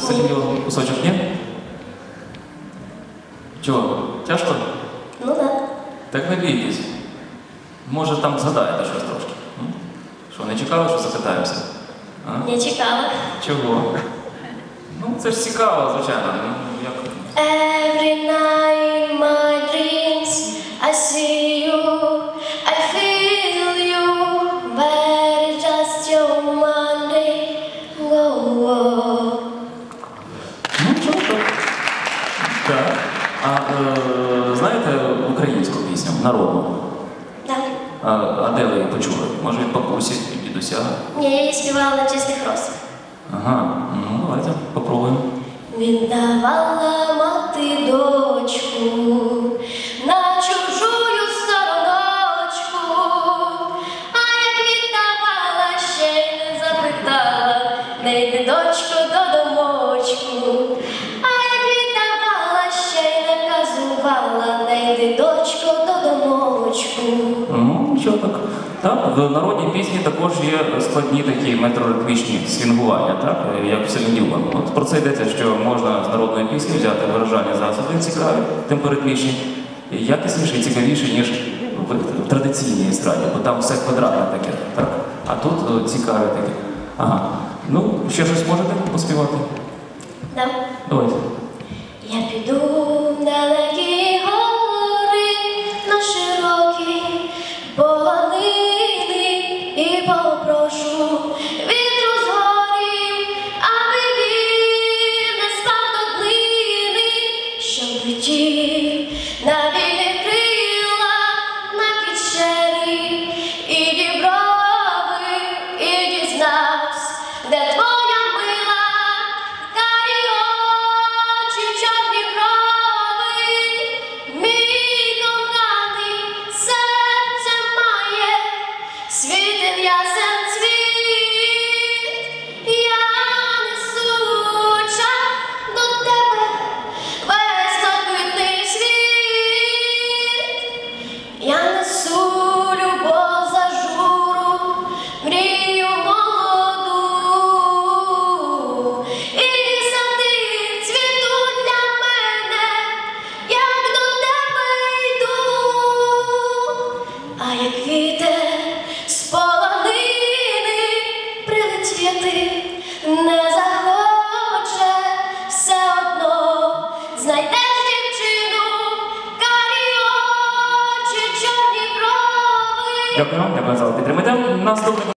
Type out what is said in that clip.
Сергію кусочок, ні? Чого? Тяжко? Ну так. Так не бійтесь. Може там згадаєте щось трошки. м? Що, не чекали, що запитаємося? А? Не чекала. Чого? Ну, це ж цікаво, звичайно. Ну, як... Every night in my dreams I see Так. А е, знаєте українську пісню, народну? Так. А, а де ви її почули? Може від бабусі, від дідуся? Ні, я її співала на чистих росах. Ага, ну давайте попробуємо. Він давала мати дочку Ну, що так? Так, в народній пісні також є складні такі метроритмічні свінгування, так, як в Селін Діон. От про це йдеться, що можна з народної пісні взяти виражання засоби цікаві, темперитмічні, якісніші і цікавіші, ніж в традиційній естраді, бо там все квадратне таке, так? А тут о, цікаві таке. Ага. Ну, ще щось можете поспівати? Да. Давайте. Я піду Дякую вам, дякую за підтримати. Наступний